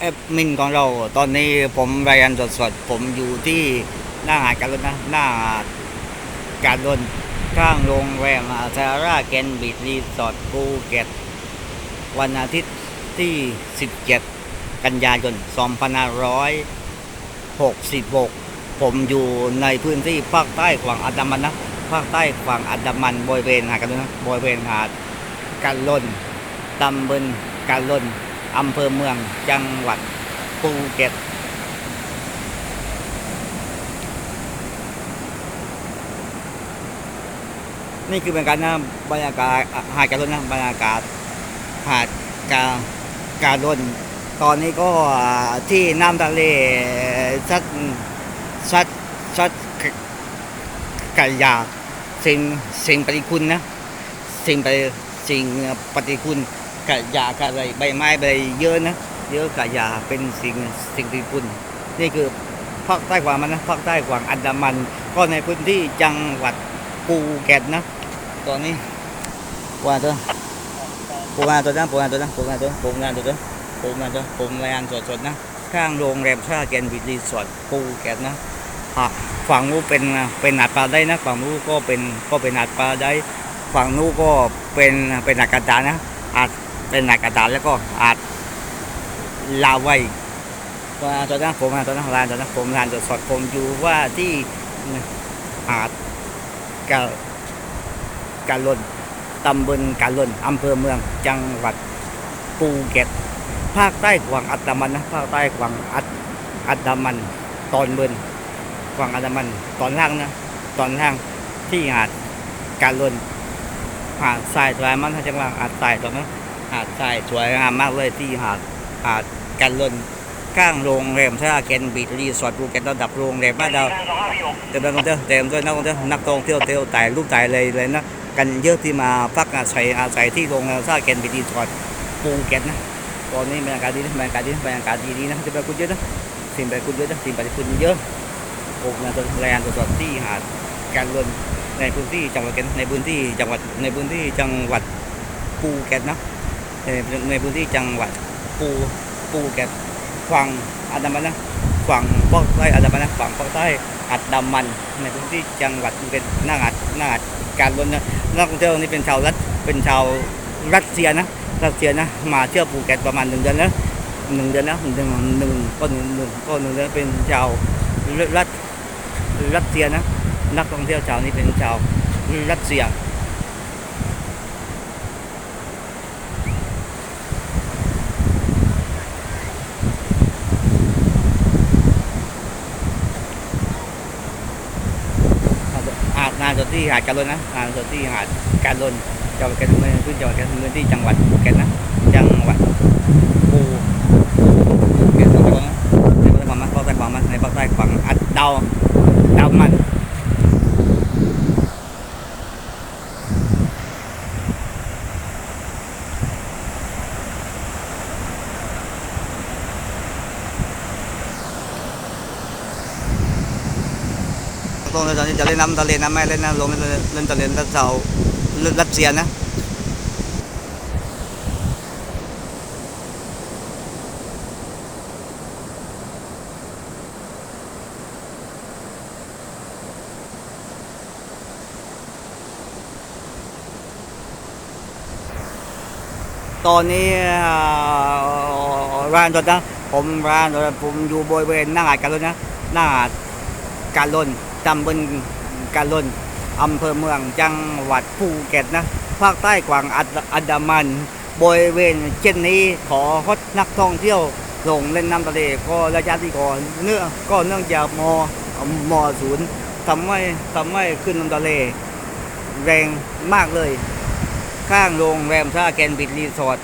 แอดมินของเรา ตอนนี้ผมรายงานสดๆผมอยู่ที่หน้าหาดการรถนะหน้าหาดการรถข้างโรงแรมซาร่าแกนบีชรีสอร์ทภูเก็ตวันอาทิตย์ที่ 17 กันยายน 2566 ผมอยู่ในพื้นที่ภาคใต้ฝั่งอันดามันนะ ภาคใต้ฝั่งอันดามันบริเวณหาดกันนะบริเวณหาดกันลนตำบลกันลน อำเภอเมืองจังหวัดภูเก็ต นี่คือเป็นการนะบรรยากาศหาดการลนนะบรรยากาศหาดกาการลนตอนนี้ก็ที่น้ำทะเลชัดชัดชัดกายาสิ่งสิ่งปฏิคุณนะ สิ่งไปสิ่งปฏิคุณ กายากับอะไรใบไม้ใบเยอะนะเยอะกายาเป็นสิ่งสิ่งปฏิคุณนี่คือภาคใต้กว่ามันนะภาคใต้กว่าอันดามัน ก็ในพื้นที่จังหวัดภูเก็ตนะ ตอนนี้ว่าตัวปูงานตัวนั้นปูงานตัวนั้นปูงานตัวปูงานตัวนั้นปูงานตัวผมรายงานสดๆนะข้างโรงแรมชาเกนวิรีสอร์ทภูเก็ตนะฝั่งนู้นเป็นเป็นหาดปลาได้นะฝั่งนู้นก็เป็นก็เป็นหาดปลาได้ฝั่งนู้นก็เป็นเป็นหาดกระดานนะอาจ เป็นหาดกระดานแล้วก็อาจลาไว้ว่าตอนนั้นผมมาตอนนั้นรานตอนนั้นผมรานสดผมอยู่ว่าที่หาดกะกาลนตำบลกาลนอำเภอเมืองจังหวัดภูเก็ตภาคใต้กวางอัตมันนะภาคใต้กวางอัตอัตมัน ตอนบนกวางอัตมัน ตอนล่างนะตอนล่างที่หาดกาลนหาดทรายสวยมากนะจังหวัดหาดทรายตรงนั้น หาดทรายสวยงามมากเลยที่หาดหาดกาลนข้างโรงแรมท่าเกนบีชรีสอร์ทภูเก็ตระดับโรงแรมบ้านเราเต็มนักท่องเที่ยวเต็มด้วยนักท่องเที่ยวนักท่องเที่ยวเที่ยวถ่ายรูปถ่ายเลยเลยนะกันเยอะที่มาพักอาศัยอาศัยที่โรงแรมท่าเกนบีดีสอร์ทภูเก็ตนะตอนนี้บรรยากาศดีนะบรรยากาศดีบรรยากาศดีๆนะจะไปคุณเยอะนะสิ่งไปคุณเยอะนะสิ่งไปคุณเยอะโอ้งานตัวแรงตัวสดที่หาดการลนในพื้นที่จังหวัดเกนในพื้นที่จังหวัดในพื้นที่จังหวัดภูเก็ตนะ ในในพื้นที่จังหวัดภูภูเก็ตฝั่งอันดามันนะฝั่งภาคใต้อันดามันนะฝั่งภาคใต้อัดดำมัน ในพื้นที่จังหวัดเป็นหน้าอัดหน้าอัดการบนนะนักท่องเที่ยวนี่เป็นชาวรัสเป็นชาวรัสเซียนะรัสเซียนะมาเที่ยวภูเก็ตประมาณหนึ่งเดือนแล้วหนึ่งเดือนแล้วหนึ่งหนึ่งก็หนึ่งหนึ่งก็หนึ่งเดือนเป็นชาวรัสรัสเซียนะนักท่องเที่ยวชาวนี้เป็นชาวรัสเซีย อาดงานสดที่ หาดการลนนะงานสดที่หาดการลนจังหวัดกันเมืองพื้นจังหวัดกันเมืองที่จังหวัดภูเก็ตนะ จังหวัดภูภูเก็ตจังหวัดนะในภาคใต้ฝั่งมันภาคใต้ฝั่งมันในภาคใต้ฝั่งอัดดาวดาวมันลงในตอนนี้ จะเล่นน้ำทะเลนะไม่เล่นน้ำลงเล่นเล่นทะเลรัสเซารัสเซียนะตอนนี้อ่าร้านตอนะ ผมร้านตอนผมอยู่บริเวณหน้าหาดการลนนะ หน้าหาดการลน ตำบลการลนอำเภอเมืองจังหวัดภูเก็ตนะภาคใต้กวางอัดอันดามันบริเวณเช่นนี้ขอฮดนักท่องเที่ยวลงเล่นน้ำทะเลก็ระยะที่ก่อนเนื่องก็เนื่องจากมอมอศูนย์ทำให้ทำให้ขึ้นน้ำทะเล แรงมากเลย ข้างโรงแรมท่าแกนบิดรีสอร์ท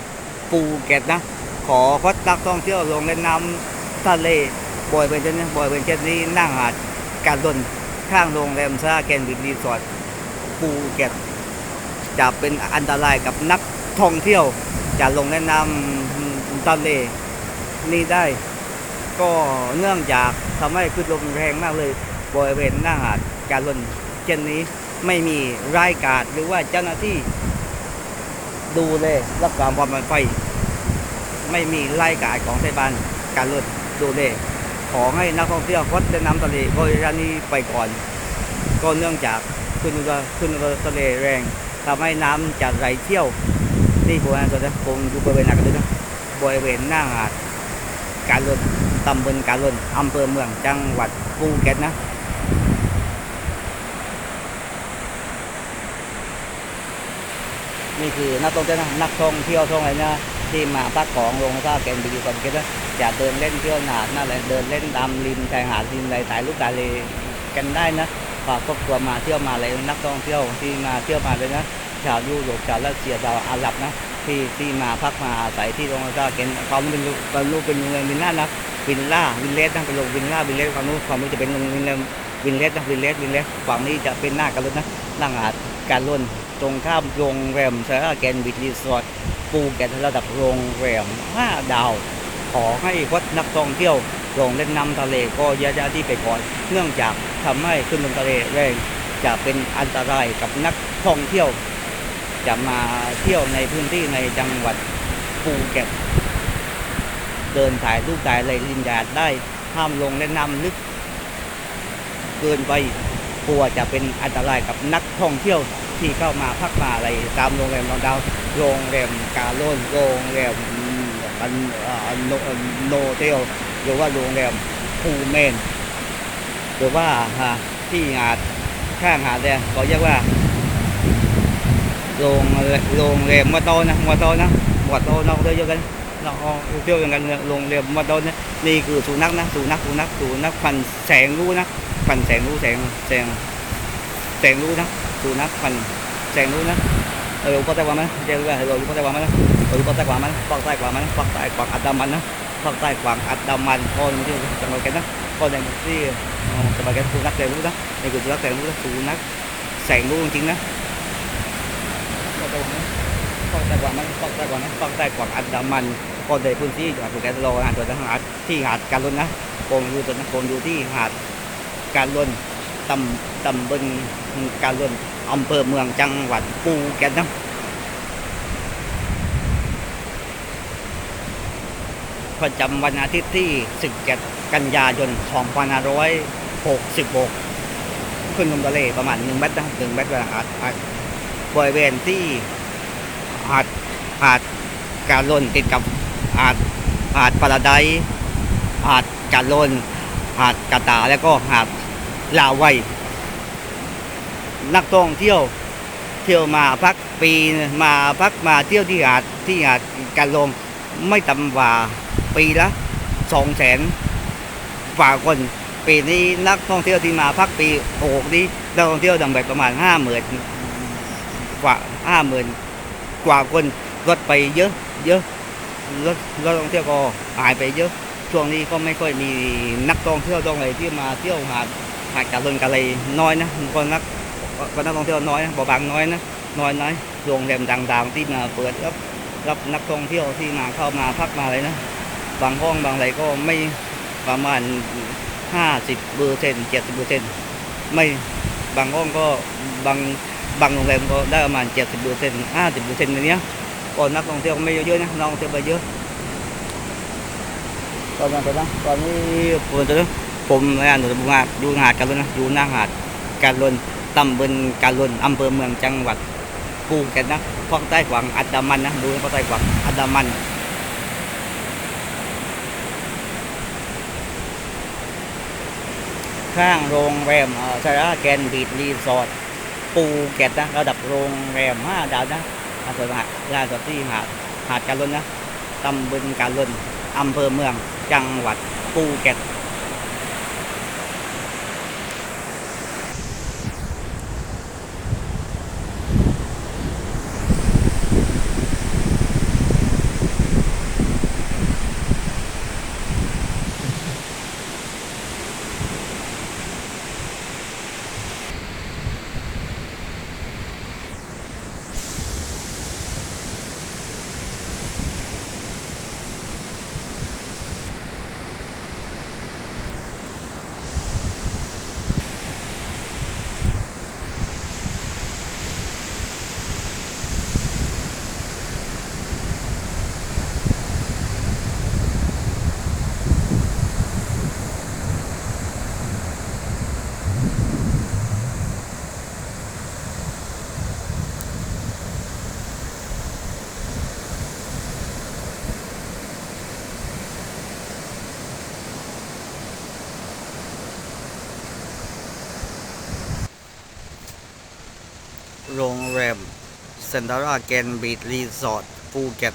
ภูเก็ตนะ ขอพัดนักท่องเที่ยวลงเล่นน้ำทะเลบ่อยเป็นเช่นนี้บ่อยเป็นเช่นนี้นั่งหาดการดน ข้างโรงแรมท่าแกนบิดรีสอร์ทภูเก็ตจะเป็นอันตรายกับนักท่องเที่ยว จะลงเล่นน้ำทะเลนี่ได้ ก็เนื่องจากทำให้ขึ้นลมแรงมากเลยบริเวณหน้าหาดการลนเช่นนี้ไม่มีรายการหรือว่าเจ้าหน้าที่ดูเลยรักษาความปลอดภัยไม่มีไล่กาดของเทศบาลการลดดูเลย ขอให้นักท่องเที่ยวงดเล่นน้ำทะเลบริเวณนี้ไปก่อน ก็เนื่องจากขึ้นเรือขึ้นเรือทะเลแรงทำให้น้ำจะไหลเที่ยวนี่ผมนะตัวนะผมอยู่บริเวณนักเลยนะบริเวณหน้าหาดการลนตำบลการลนอำเภอเมืองจังหวัดภูเก็ตนะนี่คือนักท่องเที่ยวนะนักท่องเที่ยวท่องอะไรนะที่มาพักของโรงท่าแกนบีก่อนเกตนะ อย่าเดินเล่นเที่ยวหนาดนั่นแหละเดินเล่นตามริมชายหาดริมอะไรถ่ายรูปถ่าเลกันได้นะฝากครอบครัวมาเที่ยวมาเลยนักท่องเที่ยวที่มาเที่ยวมาเลยนะชาวยุโรปชาวรัสเซียชาวอาหรับนะที่ที่มาพักมาอาศัยที่โรงท่าแกนความรู้เป็นความรู้เป็นโรงแรมวินล่านะวินล่าวินเลสนะเป็นโรงวินล่าวินเลสความรู้ความรู้จะเป็นโรงวินเลสวินเลสนะวินเลสวินเลสฝั่งนี้จะเป็นหน้ากันรถนะนั่งหาดการล้นตรงข้ามโรงแรมเสาราแกนบิทรีสอร์ทภูเก็ตระดับโรงแรม5ดาว อให้วัดนักท่องเที่ยวลงเล่นน้ำทะเลก็อยาที่ไปก่อนเนื่องจากทำให้ขึ้นลมทะเลแรงจะเป็นอันตรายกับนักท่องเที่ยว จะมาเที่ยวในพื้นที่ในจังหวัดภูเก็ตเดินถ่ายรูปถ่ายอะไรริมหาดได้ห้ามลงเล่นน้ำลึก เกินไปกลัวจะเป็นอันตรายกับนักท่องเที่ยวที่เข้ามาพักมาอะไรตามโรงแรมเราดาวโรงแรมกาโลนโรงแรม อันโนโนเทลหรือว่าโรงแรมภูเมน หรือว่าที่หาดข้างหาดเนี่ยเขาเรียกว่าโรงโรงแรมมอโตนะมอโตนะมอโตเราเที่ยวกันเราเที่ยวกันโรงแรมมอโตนะนี่คือสุนัขนะสุนัขสุนัขสุนัขพันแสงรู้นะพันแสงรู้แสงแสงแสงรู้นะดูนะพันแสงรู้นะ เออ có tay quả มั้ยเดี๋ยวว่าเออ có tay quả มั้ยเออ có tay quả มั้ยปักใต้กว่ามั้ยปักใต้กว่าอัดดามันนะปักใต้กว่าอัดดามันคนที่จังหวัดกันนะคนในที่จังหวัดกันสุนัขแสงรู้นะนี่คือสุนัขแสงรู้นะสุนัขแสงรู้จริงนะปักใต้กว่ามั้ยปักใต้กว่ามั้ยปักใต้กว่าอัดดามันคนในพื้นที่จังหวัดภูเก็ตรอหาตัวทหารที่หาดการลุนนะผมอยู่ตัวนั้นผมอยู่ที่หาดการล้นตำตำบลการล้น อำเภอเมืองจังหวัดภูเก็ตนะประจำวันอาทิตย์ที่ 17 กันยายน 2566 ขึ้นลมทะเลประมาณ 1 เมตรนะ1เมตรเวลาหาดหาดบริเวณที่หาดหาดการลนติดกับหาดหาดปาราไดหาดการลนหาดกาตา แล้วก็หาดลาวัย นักท่องเที่ยว เที่ยวมาพักปีมาพักมาเที่ยวที่หาดที่หาดการลงไม่ต่ำกว่าปีละสองแสนกว่าคน ปีนี้นักท่องเที่ยวที่มาพักปีโอ้โหนี้นักท่องเที่ยวดังแบบประมาณห้าหมื่นกว่าห้าหมื่นกว่าคนลดไปเยอะ เยอะรถรถท่องเที่ยวก็หายไปเยอะ ช่วงนี้ก็ไม่ค่อยมีนักท่องเที่ยวตรงไหนที่มาเที่ยวหาดหาดกาลนกาเลยน้อยนะก็นัก ก็นักท่องเที่ยวน้อยนะบ่บางน้อยนะน้อยน้อยโรงแรมดังๆที่มาเปิดรับรับนักท่องเที่ยวที่มาเข้ามาพักมาอะไรนะบางห้องบางอะไรก็ไม่ประมาณห้าสิบเปอร์เซ็นต์เจ็ดสิบเปอร์เซ็นต์ไม่บางห้องก็บางบางโรงแรมก็ได้ประมาณเจ็ดสิบเปอร์เซ็นต์ห้าสิบเปอร์เซ็นต์อย่างเนี้ยก็นักท่องเที่ยวไม่เยอะๆนะนักท่องเที่ยวไปเยอะตอนนั้นตอนนั้นตอนนี้ผมจะผมงานหนูบุงาดูหาดกันลนนะอยู่หน้าหาดการลน ตำบลการลนอำเภอเมืองจังหวัดภูเก็ตนะภาคใต้กวางอัดดามันนะดูภาคใต้กวางอัดดามันข้างโรงแรมสาราแกนบีดรีสอร์ทภูเก็ตนะระดับโรงแรมห้าดาวนะอาศัยหาดล่าสุดที่หาดหาดการลนนะตำบลการลนอำเภอเมืองจังหวัดภูเก็ต โรงแรมเซนทราแกนบีดรีสอร์ทภูเก็ต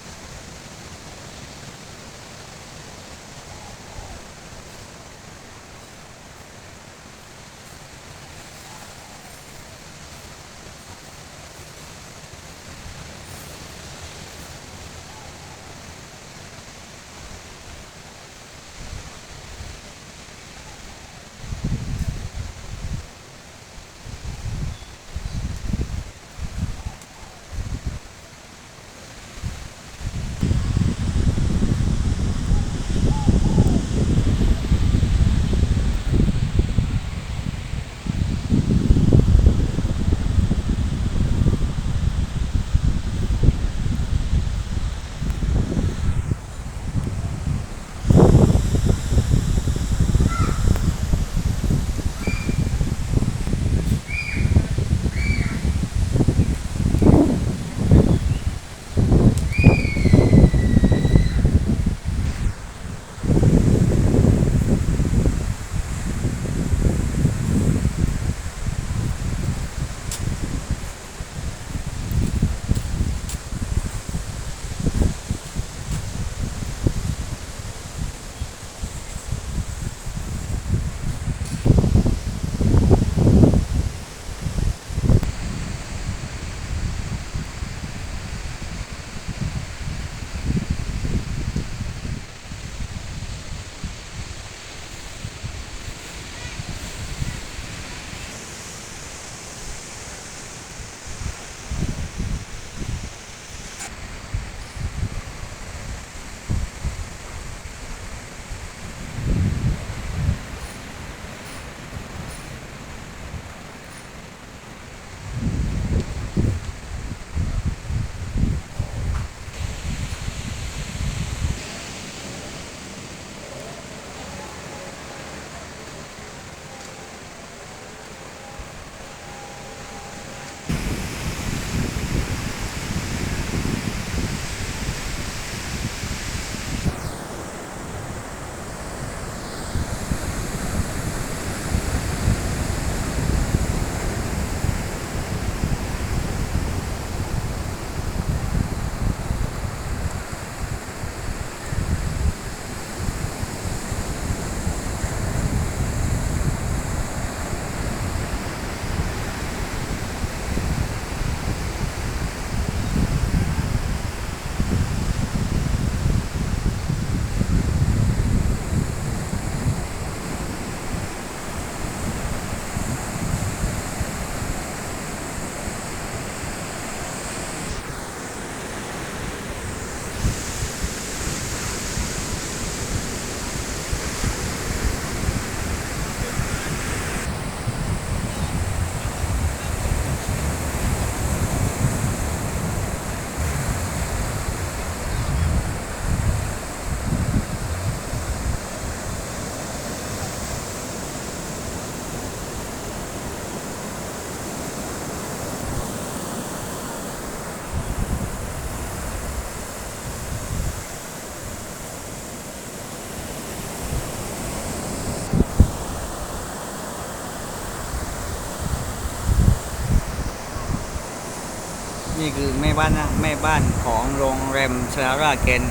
คือแม่บ้านนะแม่บ้านของโรงแรมเชาราเกน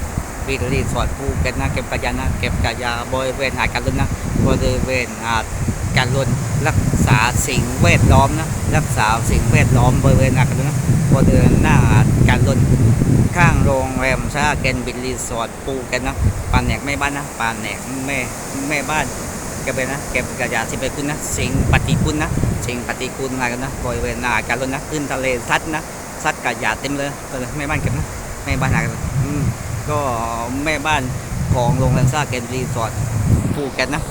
บีดรีสอร์ทภูเก็ตนะเก็บกระยานะเก็บกระยาบริเวณหาดการลุนนะบริเวณหาดการลุนรักษาสิ่งแวดล้อมนะรักษาสิ่งแวดล้อมบริเวณหาดการลุนนะบริเวณหน้าหาดการลุนข้างโรงแรมเชาราเกนบีดรีสอร์ทภูเก็ตนะปานแหนกแม่บ้านนะปานแหนกแม่แม่บ้านเก็บไปนะเก็บกระยาสิบไปคุณนะสิ่งปฏิคุณนะสิ่งปฏิคุณมากันนะบริเวณหาหาดการลุนนะขึ้นทะเลซัดนะ ซัดกระยาเต็มเลยก็เลยแม่บ้านเก็บนะแม่บ้านหากันก็แม่บ้านของโรงแรมซ่าเกนรีสอร์ทภูเก็ตนะ